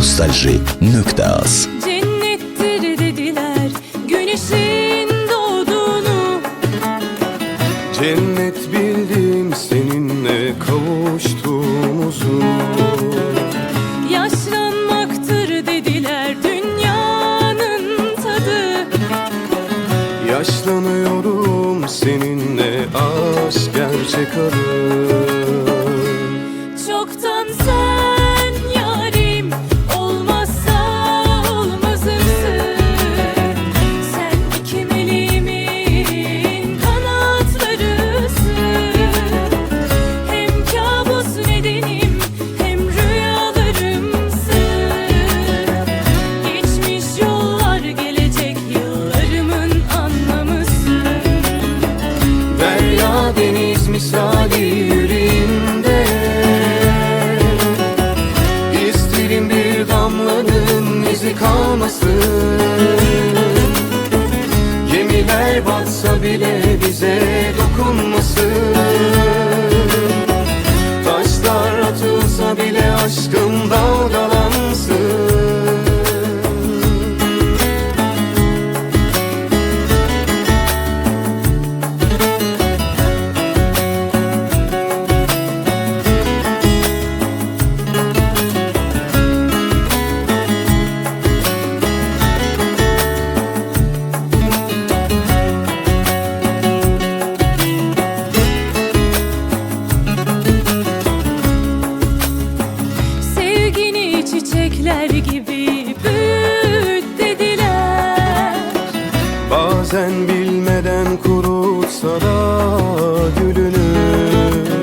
Nostalji.az Cennettir dediler güneşin doğduğunu. Cennet bildim seninle kavuştuğumuzu Yaşlanmaktır dediler dünyanın tadı. Yaşlanıyorum seninle aşk gerçek adı kalmasın Gemiler batsa bile bize çiçekler gibi büyüt dediler. Bazen bilmeden kurutsa da gülünü